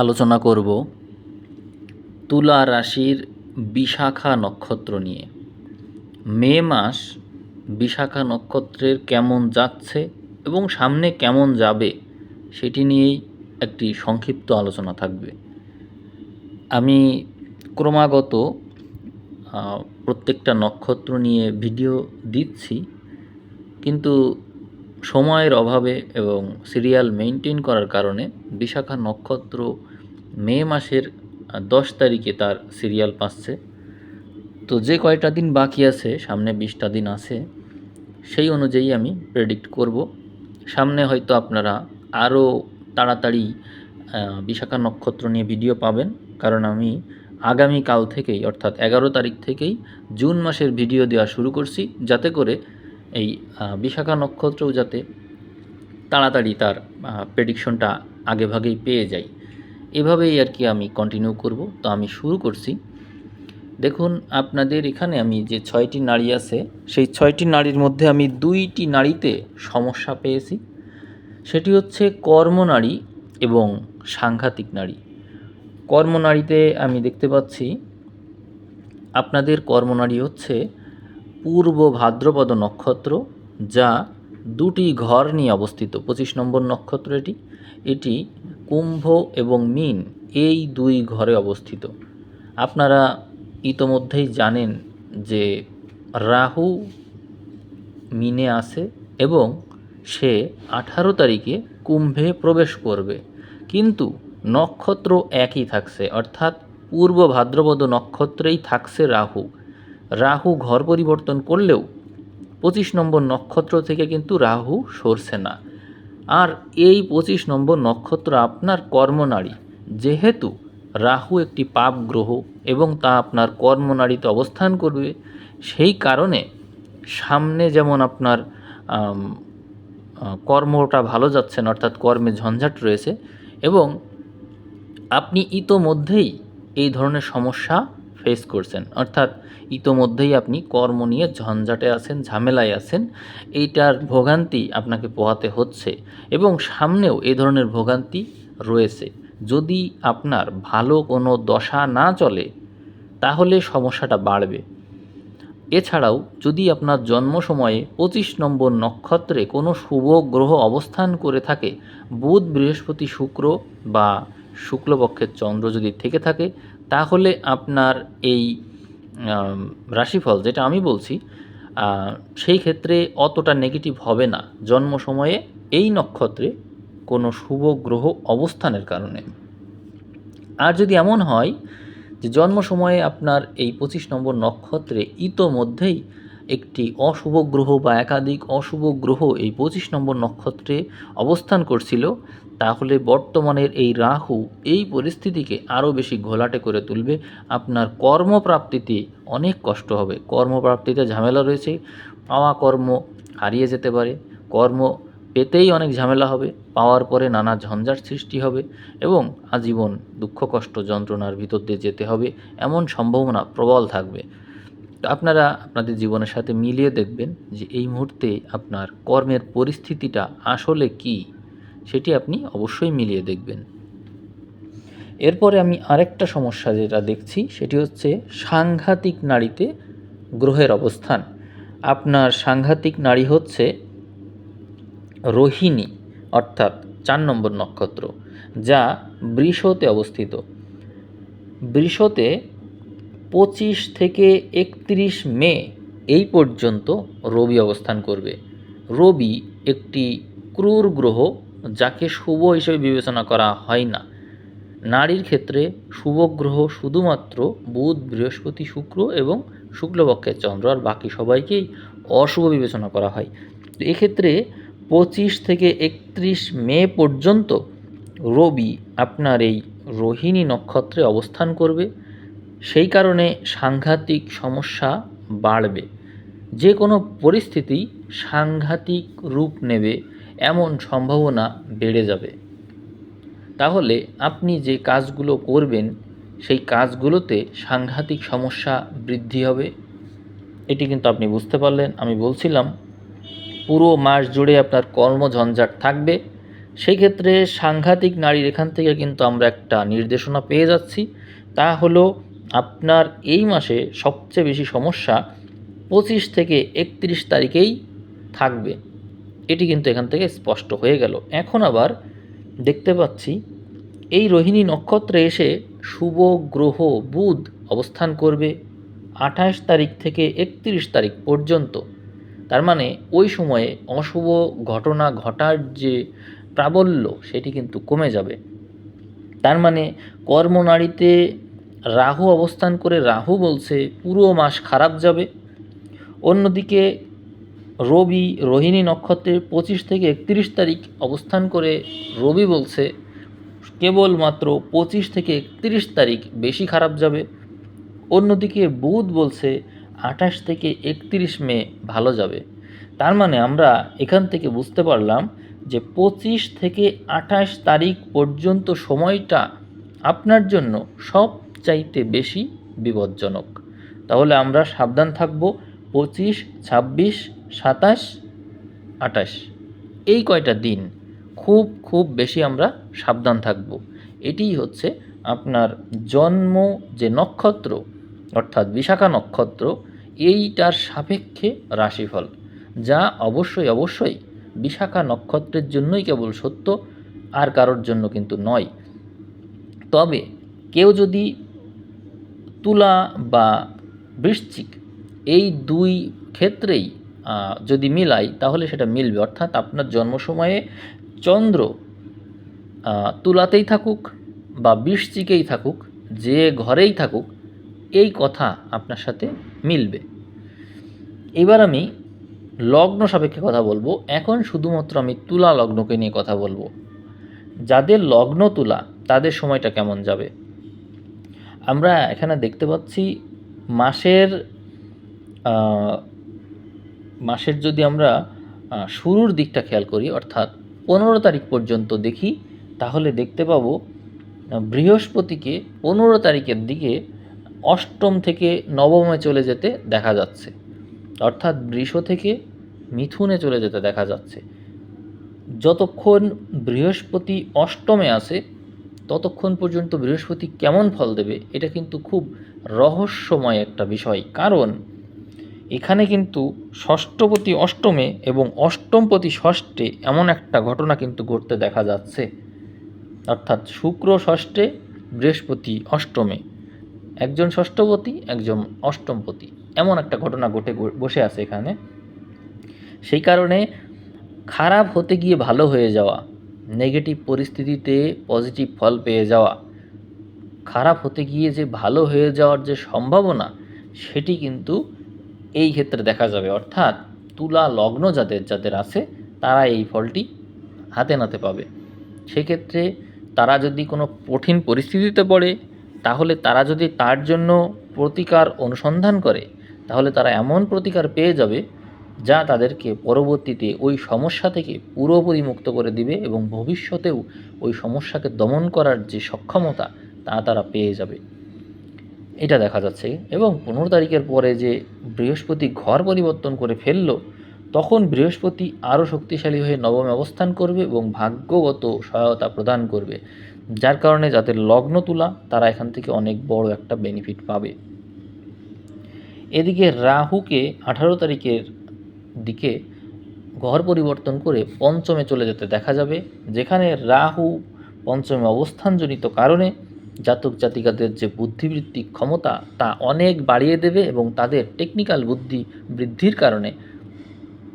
আলোচনা করব তুলা রাশির বিশাখা নক্ষত্র নিয়ে। মে মাস বিশাখা নক্ষত্রের কেমন যাচ্ছে এবং সামনে কেমন যাবে সেটি নিয়েই একটি সংক্ষিপ্ত আলোচনা থাকবে। আমি ক্রমাগত প্রত্যেকটা নক্ষত্র নিয়ে ভিডিও দিচ্ছি, কিন্তু সময়ের অভাবে এবং সিরিয়াল মেনটেন করার কারণে বিশাখা নক্ষত্র মে মাসের দশ তারিখে তার সিরিয়াল পাচ্ছে। তো যে কয়টা দিন বাকি আছে, সামনে বিশটা দিন আছে, সেই অনুযায়ী আমি প্রেডিক্ট করব। সামনে হয়তো আপনারা আরও তাড়াতাড়ি বিশাখা নক্ষত্র নিয়ে ভিডিও পাবেন। কারণ আমি আগামীকাল থেকেই, অর্থাৎ এগারো তারিখ থেকেই জুন মাসের ভিডিও দেওয়া শুরু করছি। যাতে করে এই বিশাখা নক্ষত্রও যাতে তাড়াতাড়ি তার প্রেডিকশনটা আগে ভাগেই পেয়ে যাই এভাবেই আর কি আমি কন্টিনিউ করব। তো আমি শুরু করছি। দেখুন, আপনাদের এখানে আমি যে ছয়টি নারী আছে, সেই ছয়টি নারীর মধ্যে আমি দুইটি নারীতে সমস্যা পেয়েছি। সেটি হচ্ছে কর্মনারী এবং সাংঘাতিক নারী। কর্মনারীতে আমি দেখতে পাচ্ছি, আপনাদের কর্মনারী হচ্ছে পূর্ব ভাদ্রপদ নক্ষত্র, যা দুটি ঘর নিয়ে অবস্থিত। পঁচিশ নম্বর নক্ষত্র এটি। এটি কুম্ভ এবং মিন এই দুই ঘরে অবস্থিত। আপনারা ইতোমধ্যেই জানেন যে রাহু মিনে আছে এবং সে আঠারো তারিখে কুম্ভে প্রবেশ করবে। কিন্তু নক্ষত্র একই থাকছে, অর্থাৎ পূর্ব ভাদ্রপদ নক্ষত্রেই থাকছে রাহু। রাহু ঘর পরিবর্তন করলেও পঁচিশ নম্বর নক্ষত্র থেকে কিন্তু রাহু সরছে না। আর এই পঁচিশ নম্বর নক্ষত্র আপনার কর্মনারী, যেহেতু রাহু একটি পাপ গ্রহ এবং তা আপনার কর্মনারীতে অবস্থান করবে, সেই কারণে সামনে যেমন আপনার কর্মটা ভালো যাচ্ছে না, অর্থাৎ কর্মে ঝঞ্ঝাট রয়েছে এবং আপনি ইতোমধ্যেই এই ধরনের সমস্যা ফেস করছেন। অর্থাৎ ইতোমধ্যেই আপনি কর্ম নিয়ে ঝঞ্ঝাটে আছেন, ঝামেলায় আছেন। এইটার ভোগান্তি আপনাকে পোহাতে হচ্ছে এবং সামনেও এই ধরনের ভোগান্তি রয়েছে। যদি আপনার ভালো কোনো দশা না চলে, তাহলে সমস্যাটা বাড়বে। এছাড়াও যদি আপনার জন্ম সময়ে পঁচিশ নম্বর নক্ষত্রে কোনো শুভ গ্রহ অবস্থান করে থাকে, বুধ, বৃহস্পতি, শুক্র বা শুক্লপক্ষের চন্দ্র যদি থেকে থাকে, তাহলে আপনার এই রাশিফল, যেটা আমি বলছি সেই ক্ষেত্রে অতটা নেগেটিভ হবে না। জন্ম সময়ে এই নক্ষত্রে কোনো শুভ গ্রহ অবস্থানের কারণে। আর যদি এমন হয় যে জন্ম সময়ে আপনার এই পঁচিশ নম্বর নক্ষত্রে ইতোমধ্যেই একটি অশুভ গ্রহ বা একাধিক অশুভ গ্রহ এই পঁচিশ নম্বর নক্ষত্রে অবস্থান করছিল, তাহলে বর্তমানের এই রাহু এই পরিস্থিতিকে আরও বেশি ঘোলাটে করে তুলবে। আপনার কর্মপ্রাপ্তিতে অনেক কষ্ট হবে। কর্মপ্রাপ্তিতে ঝামেলা রয়েছে। পাওয়া কর্ম হারিয়ে যেতে পারে। কর্ম পেতেই অনেক ঝামেলা হবে। পাওয়ার পরে নানা ঝঞ্ঝাট সৃষ্টি হবে এবং আজীবন দুঃখ কষ্ট যন্ত্রণার ভিতর দিয়ে যেতে হবে। এমন সম্ভাবনা প্রবল থাকবে। আপনারা আপনাদের জীবনের সাথে মিলিয়ে দেখবেন যে এই মুহূর্তে আপনার কর্মের পরিস্থিতিটা আসলে কি, সেটি আপনি অবশ্যই মিলিয়ে দেখবেন। এরপরে আমি আরেকটা সমস্যা যেটা দেখছি, সেটি হচ্ছে সাংঘাতিক নারীতে গ্রহের অবস্থান। আপনার সাংঘাতিক নারী হচ্ছে রোহিণী, অর্থাৎ চার নম্বর নক্ষত্র, যা বৃষতে অবস্থিত। বৃষতে পঁচিশ থেকে একত্রিশ মে এই পর্যন্ত রবি অবস্থান করবে। রবি একটি ক্রূর গ্রহ যাকে শুভ হিসেবে বিবেচনা করা হয় না। নারীর ক্ষেত্রে শুভ গ্রহ শুধুমাত্র বুধ, বৃহস্পতি, শুক্র এবং শুক্লপক্ষের চন্দ্র আর বাকি সবাইকেই অশুভ বিবেচনা করা হয়। এক্ষেত্রে পঁচিশ থেকে একত্রিশ মে পর্যন্ত রবি আপনার এই রোহিণী নক্ষত্রে অবস্থান করবে। সেই কারণে সাংঘাতিক সমস্যা বাড়বে। যে কোনো পরিস্থিতি সাংঘাতিক রূপ নেবে, এমন সম্ভাবনা বেড়ে যাবে। তাহলে আপনি যে কাজগুলো করবেন, সেই কাজগুলোতে সাংঘাতিক সমস্যা বৃদ্ধি হবে। এটি কিন্তু আপনি বুঝতে পারলেন, আমি বলছিলাম, পুরো মাস জুড়ে আপনার কর্মঝঞ্ঝাট থাকবে। সেই ক্ষেত্রে সাংঘাতিক নারীর এখান থেকে কিন্তু আমরা একটা নির্দেশনা পেয়ে যাচ্ছি। তা হলো আপনার এই মাসে সবচেয়ে বেশি সমস্যা পঁচিশ থেকে একত্রিশ তারিখেই থাকবে। এটি কিন্তু এখান থেকে স্পষ্ট হয়ে গেল। এখন আবার দেখতে পাচ্ছি, এই রোহিণী নক্ষত্রে এসে শুভ, গ্রহ, বুধ অবস্থান করবে আঠাশ তারিখ থেকে একত্রিশ তারিখ পর্যন্ত। তার মানে ওই সময়ে অশুভ ঘটনা ঘটার যে প্রাবল্য, সেটি কিন্তু কমে যাবে। তার মানে কর্মনারীতে রাহু অবস্থান করে রাহু বলছে, পুরো মাস খারাপ যাবে। অন্যদিকে রবি, রোহিণী নক্ষত্রের পঁচিশ থেকে একত্রিশ তারিখ অবস্থান করে, রবি বলছে, কেবলমাত্র পঁচিশ থেকে একত্রিশ তারিখ বেশি খারাপ যাবে। অন্যদিকে বুধ বলছে, আঠাশ থেকে একত্রিশ মে ভালো যাবে। তার মানে আমরা এখান থেকে বুঝতে পারলাম যে পঁচিশ থেকে আঠাশ তারিখ পর্যন্ত সময়টা আপনার জন্য সবচাইতে বেশি বিপজ্জনক। তাহলে আমরা সাবধান থাকব পঁচিশ, ছাব্বিশ, সাতাশ, আঠাশ। এই কয়টা দিন খুব খুব বেশি আমরা সাবধান থাকব। এটিই হচ্ছে আপনার জন্ম যে নক্ষত্র, অর্থাৎ বিশাখা নক্ষত্র, এইটার সাপেক্ষে রাশিফল, যা অবশ্যই অবশ্যই বিশাখা নক্ষত্রের জন্যই কেবল সত্য, আর কারোর জন্য কিন্তু নয়। তবে কেউ যদি তুলা বা বৃশ্চিক, এই দুই ক্ষেত্রেই যদি মিলাই, তাহলে সেটা মিলবে। অর্থাৎ আপনার জন্ম সময়ে চন্দ্র তুলাতেই থাকুক বা বৃশ্চিকেই থাকুক, যে ঘরেই থাকুক, এই কথা আপনার সাথে মিলবে। এবার আমি লগ্ন সাপেক্ষে কথা বলব। এখন শুধুমাত্র আমি তুলা লগ্নকে নিয়ে কথা বলব। যাদের লগ্ন তুলা, তাদের সময়টা কেমন যাবে? আমরা এখানে দেখতে পাচ্ছি মাসের মাসের যদি আমরা শুরুর দিকটা খেয়াল করি, অর্থাৎ পনেরো তারিখ পর্যন্ত দেখি, তাহলে দেখতে পাবো বৃহস্পতিকে পনেরো তারিখের দিকে অষ্টম থেকে নবমে চলে যেতে দেখা যাচ্ছে। অর্থাৎ বৃষ থেকে মিথুনে চলে যেতে দেখা যাচ্ছে। যতক্ষণ বৃহস্পতি অষ্টমে আছে ততক্ষণ পর্যন্ত বৃহস্পতি কেমন ফল দেবে, এটা কিন্তু খুব রহস্যময় একটা বিষয়। কারণ এখানে কিন্তু ষষ্ঠপতি অষ্টমে এবং অষ্টমপতি ষষ্ঠে এমন একটা ঘটনা কিন্তু ঘটতে দেখা যাচ্ছে। অর্থাৎ শুক্র ষষ্ঠে বৃহস্পতি অষ্টমে। একজন ষষ্ঠপতি, একজন অষ্টমপতি। এমন একটা ঘটনা ঘটে, বসে আছে এখানে। সেই কারণে খারাপ হতে গিয়ে ভালো হয়ে যাওয়া নেগেটিভ পরিস্থিতিতে পজিটিভ ফল পেয়ে যাওয়া, খারাপ হতে গিয়ে যে ভালো হয়ে যাওয়ার যে সম্ভাবনা, সেটি কিন্তু এই ক্ষেত্রে দেখা যাবে। অর্থাৎ তুলা লগ্ন যাদের যাদের আছে, তারা এই ফলটি হাতে নাতে পাবে। সেক্ষেত্রে তারা যদি কোনো কঠিন পরিস্থিতিতে পড়ে, তাহলে তারা যদি তার জন্য প্রতিকার অনুসন্ধান করে, তাহলে তারা এমন প্রতিকার পেয়ে যাবে যা তাদেরকে পরবর্তীতে ওই সমস্যা থেকে পুরোপুরি মুক্ত করে দিবে এবং ভবিষ্যতেও ওই সমস্যাকে দমন করার যে সক্ষমতা, তা তারা পেয়ে যাবে। এটা দেখা যাচ্ছে এবং পনেরো তারিখের পরে যে বৃহস্পতি ঘর পরিবর্তন করে ফেলল, তখন বৃহস্পতি আরও শক্তিশালী হয়ে নবমে অবস্থান করবে এবং ভাগ্যগত সহায়তা প্রদান করবে, যার কারণে যাদের লগ্ন তুলা, তারা এখান থেকে অনেক বড় একটা বেনিফিট পাবে। এদিকে রাহুকে আঠারো তারিখের দিকে ঘর পরিবর্তন করে পঞ্চমে চলে যেতে দেখা যাবে, যেখানে রাহু পঞ্চমে অবস্থানজনিত কারণে জাতক জাতিকাদের যে বুদ্ধিবৃত্তিক ক্ষমতা, তা অনেক বাড়িয়ে দেবে এবং তাদের টেকনিক্যাল বুদ্ধি বৃদ্ধির কারণে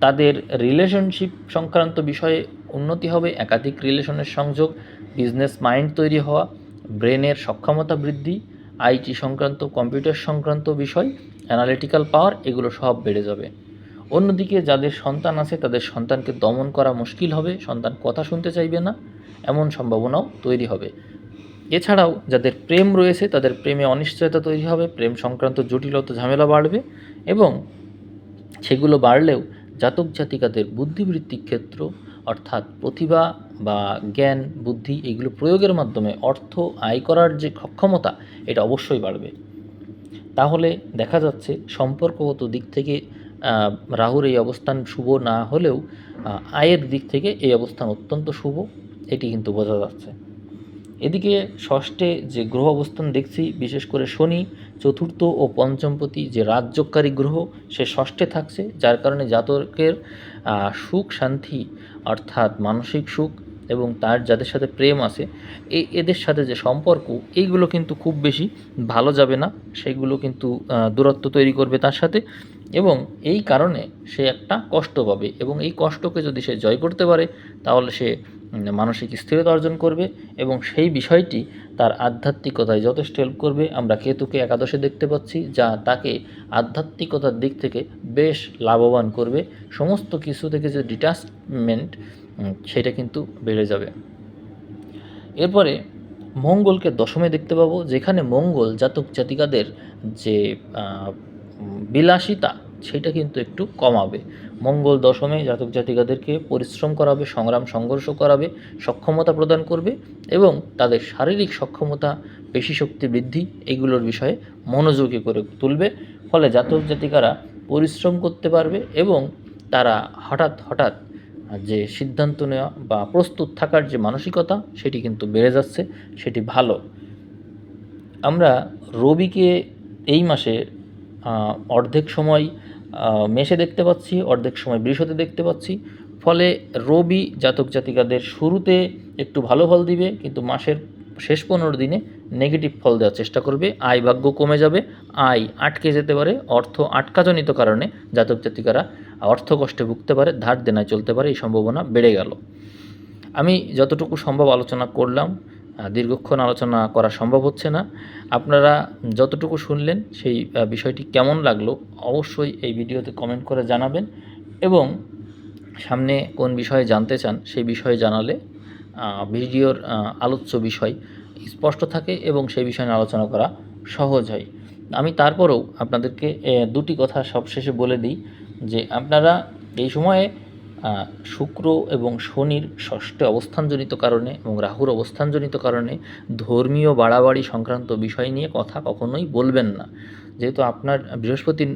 তাদের রিলেশনশিপ সংক্রান্ত বিষয়ে উন্নতি হবে, একাধিক রিলেশনের সংযোগ বিজনেস মাইন্ড তৈরি হওয়া, ব্রেনের সক্ষমতা বৃদ্ধি আইটি সংক্রান্ত, কম্পিউটার সংক্রান্ত বিষয় অ্যানালিটিক্যাল পাওয়ার এগুলো সব বেড়ে যাবে। অন্যদিকে যাদের সন্তান আছে, তাদের সন্তানকে দমন করা মুশকিল হবে, সন্তান কথা শুনতে চাইবে না, এমন সম্ভাবনাও তৈরি হবে। এছাড়াও যাদের প্রেম রয়েছে, তাদের প্রেমে অনিশ্চয়তা তৈরি হবে, প্রেম সংক্রান্ত জটিলতা, ঝামেলা বাড়বে এবং সেগুলো বাড়লেও জাতক জাতিকাদের বুদ্ধিবৃত্তিক ক্ষেত্র, অর্থাৎ প্রতিভা বা জ্ঞান, বুদ্ধি, এগুলো প্রয়োগের মাধ্যমে অর্থ আয় করার যে সক্ষমতা এটা অবশ্যই বাড়বে। তাহলে দেখা যাচ্ছে সম্পর্কগত দিক থেকে রাহুর এই অবস্থান শুভ না হলেও আয়ের দিক থেকে এই অবস্থান অত্যন্ত শুভ, এটি কিন্তু বোঝা যাচ্ছে। এদিকে ষষ্ঠে যে গ্রহ অবস্থান দেখছি, বিশেষ করে শনি, চতুর্থ ও পঞ্চমপতি যে রাজ্যকারী গ্রহ, সে ষষ্ঠে থাকছে, যার কারণে জাতকের সুখ, শান্তি অর্থাৎ মানসিক সুখ এবং তার যাদের সাথে প্রেম আছে এই এদের সাথে যে সম্পর্ক, এইগুলো কিন্তু খুব বেশি ভালো যাবে না। সেগুলো কিন্তু দূরত্ব তৈরি করবে তার সাথে। এবং এই কারণে সে একটা কষ্ট পাবে এবং এই কষ্টকে যদি সে জয় করতে পারে, তাহলে সে মানসিক স্থিরতা অর্জন করবে এবং সেই বিষয়টি তার আধ্যাত্মিকতায় যথেষ্ট হেল্প করবে। আমরা কেতুকে একাদশে দেখতে পাচ্ছি, যা তাকে আধ্যাত্মিকতার দিক থেকে বেশ লাভবান করবে। সমস্ত কিছু থেকে যে ডিটাচমেন্ট সেটা কিন্তু বেড়ে যাবে। এরপরে মঙ্গলকে দশমে দেখতে পাবো, যেখানে মঙ্গল জাতক জাতিকাদের যে বিলাসিতা, সেটা কিন্তু একটু কমাবে। মঙ্গল দশমে জাতক জাতিকাদেরকে পরিশ্রম করাবে, সংগ্রাম সংঘর্ষ করাবে, সক্ষমতা প্রদান করবে এবং তাদের শারীরিক সক্ষমতা, পেশি শক্তি বৃদ্ধি এগুলোর বিষয়ে মনোযোগী করে তুলবে। ফলে জাতক জাতিকারা পরিশ্রম করতে পারবে এবং তারা হঠাৎ হঠাৎ যে সিদ্ধান্ত নেওয়া বা প্রস্তুত থাকার যে মানসিকতা, সেটি কিন্তু বেড়ে যাচ্ছে, সেটি ভালো। আমরা রবিকে এই মাসে অর্ধেক সময় মেষে দেখতে পাচ্ছি, অর্ধেক সময় বৃষতে দেখতে পাচ্ছি। ফলে রবি জাতক জাতিকাদের শুরুতে একটু ভালো ফল দিবে, কিন্তু মাসের শেষ পনেরো দিনে নেগেটিভ ফল দেওয়ার চেষ্টা করবে। আয় ভাগ্য কমে যাবে, আয় আটকে যেতে পারে, অর্থ আটকাজনিত কারণে জাতক জাতিকারা অর্থ কষ্টে ভুগতে পারে, ধার দেনায় চলতে পারে, এই সম্ভাবনা বেড়ে গেল। আমি যতটুকু সম্ভব আলোচনা করলাম দীর্ঘক্ষণ আলোচনা করা সম্ভব হচ্ছে না। আপনারা যতটুকু শুনলেন সেই বিষয়টি কেমন লাগল অবশ্যই এই ভিডিওতে কমেন্ট করে জানাবেন এবং সামনে কোন বিষয়ে জানতে চান সেই বিষয়ে জানালে ভিডিওর আলোচ্য বিষয় স্পষ্ট থাকে এবং সেই বিষয়ে আলোচনা করা সহজ হয়। আমি তারপরেও আপনাদেরকে দুটি কথা সবশেষে বলে দিই যে আপনারা এই সময়ে শুক্র এবং শনির ষষ্ঠে অবস্থানজনিত কারণে এবং রাহুর অবস্থানজনিত কারণে ধর্মীয় বাড়াবাড়ি সংক্রান্ত বিষয় নিয়ে কথা কখনোই বলবেন না। যেহেতু আপনার বৃহস্পতির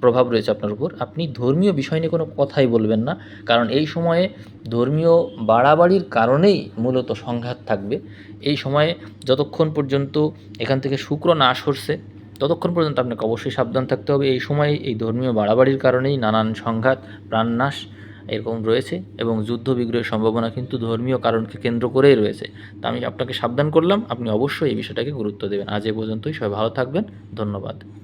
প্রভাব রয়েছে আপনার উপর, আপনি ধর্মীয় বিষয় নিয়ে কোনো কথাই বলবেন না। কারণ এই সময়ে ধর্মীয় বাড়াবাড়ির কারণেই মূলত সংঘাত থাকবে। এই সময়ে যতক্ষণ পর্যন্ত এখান থেকে শুক্র না সরছে, ততক্ষণ পর্যন্ত আপনাকে অবশ্যই সাবধান থাকতে হবে। এই সময় এই ধর্মীয় বাড়াবাড়ির কারণেই নানান সংঘাত, প্রাণনাশ এরকম রয়েছে এবং যুদ্ধ বিগ্রহের সম্ভাবনা কিন্তু ধর্মীয় কারণকে কেন্দ্র করেই রয়েছে। তা আমি আপনাকে সাবধান করলাম, আপনি অবশ্যই এই বিষয়টাকে গুরুত্ব দেবেন। আজ এ পর্যন্তই, সবাই ভালো থাকবেন, ধন্যবাদ।